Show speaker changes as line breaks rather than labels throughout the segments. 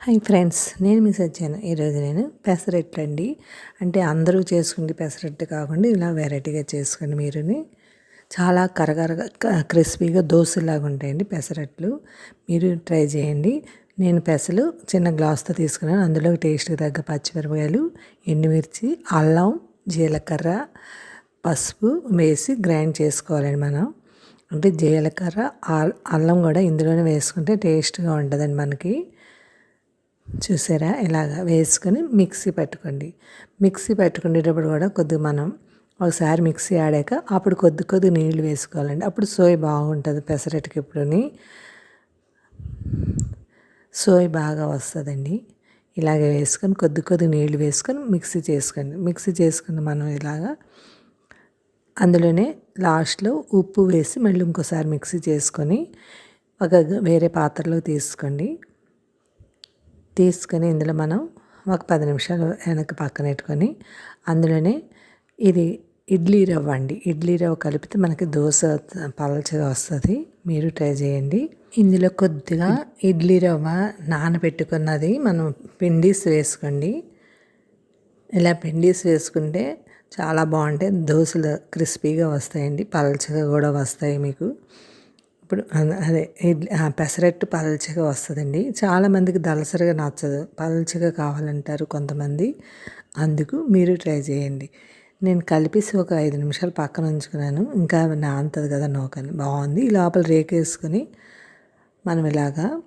Hi friends నేను miss వచ్చాను ఈరోజు నేను పెసరెట్లు అండి అంటే అందరూ చేసుకుంటే పెసరట్టు కాకుండా ఇలా వెరైటీగా చేసుకోండి మీరుని చాలా కరకరగా క్రిస్పీగా దోశలాగా ఉంటాయండి పెసరట్లు. మీరు ట్రై చేయండి. నేను పెసలు చిన్న గ్లాస్తో తీసుకున్నాను. అందులో టేస్ట్కి తగ్గ పచ్చిమిరపకాయలు ఎండుమిర్చి అల్లం జీలకర్ర పసుపు వేసి గ్రైండ్ చేసుకోవాలండి మనం. అంటే జీలకర్ర అల్లం కూడా ఇందులోనే వేసుకుంటే టేస్ట్గా ఉంటుందండి మనకి. చూసారా? ఇలాగ వేసుకొని మిక్సీ పెట్టుకోండి. మిక్సీ పెట్టుకునేటప్పుడు కూడా కొద్దిగా మనం ఒకసారి మిక్సీ ఆడాక అప్పుడు కొద్ది కొద్ది నీళ్ళు వేసుకోవాలండి. అప్పుడు సోయ్ బాగుంటుంది పెసరట్టుకి ఇప్పుడుని సోయ్ బాగా వస్తుందండి. ఇలాగే వేసుకొని కొద్ది కొద్ది నీళ్ళు వేసుకొని మిక్సీ చేసుకోండి. మిక్సీ చేసుకుని మనం ఇలాగా అందులోనే లాస్ట్లో ఉప్పు వేసి మళ్ళీ ఇంకోసారి మిక్సీ చేసుకొని ఒక వేరే పాత్రలో తీసుకోండి. తీసుకొని ఇందులో మనం ఒక పది నిమిషాలు వెనక్కి పక్కన పెట్టుకొని అందులోనే ఇది ఇడ్లీ రవ్వ అండి. ఇడ్లీ రవ్వ కలిపితే మనకి దోశ పలచగా వస్తుంది. మీరు ట్రై చేయండి. ఇందులో కొద్దిగా ఇడ్లీ రవ్వ నానబెట్టుకున్నది మనం పిండిస్ వేసుకోండి. ఇలా పిండిస్ వేసుకుంటే చాలా బాగుంటాయి. దోశలు క్రిస్పీగా వస్తాయండి. పలచగా కూడా వస్తాయి మీకు. ఇప్పుడు అదే ఇడ్లీ పెసరట్టు పల్చగా వస్తుందండి. చాలామందికి దలసరిగా నచ్చదు. పలచగా కావాలంటారు కొంతమంది. అందుకు మీరు ట్రై చేయండి. నేను కలిపేసి ఒక ఐదు నిమిషాలు పక్కన ఉంచుకున్నాను. ఇంకా నాంతది కదా నోకని. బాగుంది. ఈ లోపల రేకు వేసుకొని మనం ఇలాగా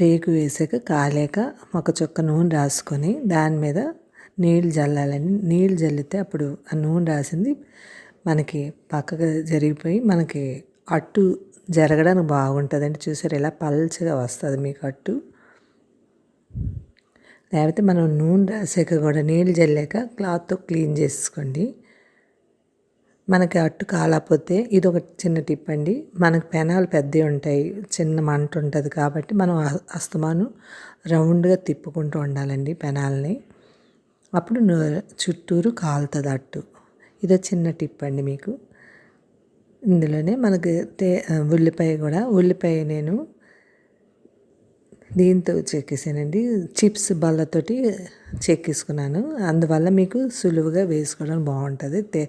రేకు వేసాక కాలేక ఒక చుక్క నూనె రాసుకొని దాని మీద నీళ్ళు జల్లాలని నీళ్ళు జల్లితే అప్పుడు ఆ నూనె రాసింది మనకి పక్కకు జరిగిపోయి మనకి అట్టు జరగడానికి బాగుంటుందండి. చూసారు ఇలా పల్చగా వస్తుంది మీకు అట్టు. లేకపోతే మనం నూనె రాసాక కూడా నీళ్ళు జల్లాక క్లాత్తో క్లీన్ చేసుకోండి. మనకి అట్టు కాలకపోతే ఇది ఒక చిన్న టిప్ అండి. మనకు పెనాలు పెద్దవి ఉంటాయి చిన్న మంట ఉంటుంది కాబట్టి మనం అస్తమాను రౌండ్గా తిప్పుకుంటూ ఉండాలండి పెనాల్ని. అప్పుడు చుట్టూరు కాలుతుంది అట్టు. ఇదో చిన్న టిప్ అండి మీకు. ఇందులోనే మనకు తే ఉల్లిపాయ కూడా ఉల్లిపాయ నేను దీంతో చెక్కేసానండి చిప్స్ బల్లతోటి చెక్కేసుకున్నాను అందువల్ల మీకు సులువుగా వేసుకోవడం బాగుంటుంది. తే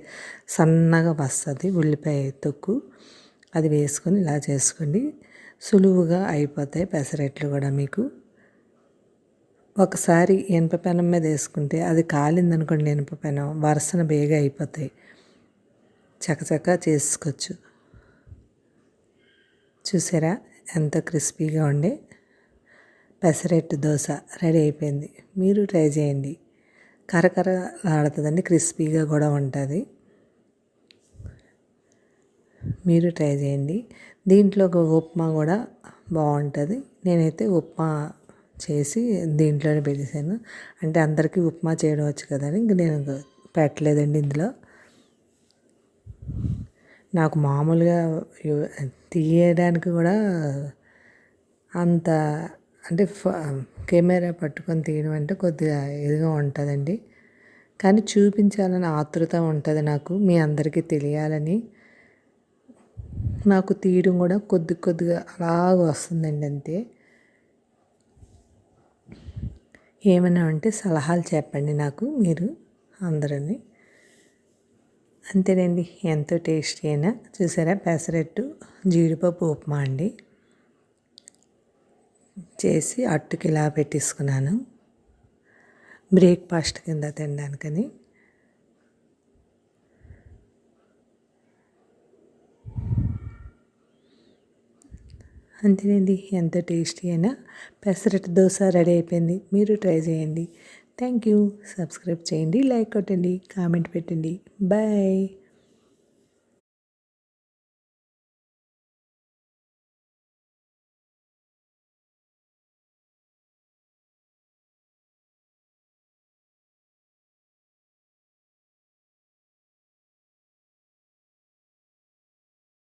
సన్నగా వస్తుంది ఉల్లిపాయ తొక్కు. అది వేసుకొని ఇలా చేసుకోండి. సులువుగా అయిపోతాయి పెసరట్లు కూడా మీకు. ఒకసారి ఇనుప పెనం మీద వేసుకుంటే అది కాలిందనుకోండి ఇనుప పెనం వరుసన బేగా అయిపోతాయి. చకచక చేసుకోవచ్చు. చూసారా? ఎంత క్రిస్పీగా ఉండే. పెసరెట్టు దోశ రెడీ అయిపోయింది. మీరు ట్రై చేయండి. కరకర ఆడుతుందండి క్రిస్పీగా కూడా ఉంటుంది. మీరు ట్రై చేయండి. దీంట్లో ఒక ఉప్మా కూడా బాగుంటుంది. నేనైతే ఉప్మా చేసి దీంట్లోనే పెట్టేశాను. అంటే అందరికీ ఉప్మా చేయడం వచ్చు కదని ఇంక నేను పెట్టలేదండి ఇందులో. నాకు మామూలుగా తీయడానికి కూడా అంత అంటే కెమెరా పట్టుకొని తీయడం అంటే కొద్దిగా ఇదిగా ఉంటుందండి. కానీ చూపించాలని ఆతృత ఉంటుంది నాకు మీ అందరికీ తెలియాలని. నాకు తీయడం కూడా కొద్ది కొద్దిగా అలాగ వస్తుందండి అంతే. ఏమైనా ఉంటే సలహాలు చెప్పండి నాకు మీరు అందరిని. అంతేనండి ఎంతో టేస్టీ అయినా. చూసారా పెసరట్టు జీడిపప్పు ఉప్మా అండి. చేసి అట్టుకి ఇలా పెట్టేసుకున్నాను. బ్రేక్ఫాస్ట్ కింద తినడానికని. అంతేనండి. ఎంత టేస్టీ అయినా పెసరట్టు దోశ రెడీ అయిపోయింది. మీరు ట్రై చేయండి. థ్యాంక్ యూ సబ్స్క్రైబ్ చేయండి. లైక్ కొట్టండి. కామెంట్ పెట్టండి. బాయ్.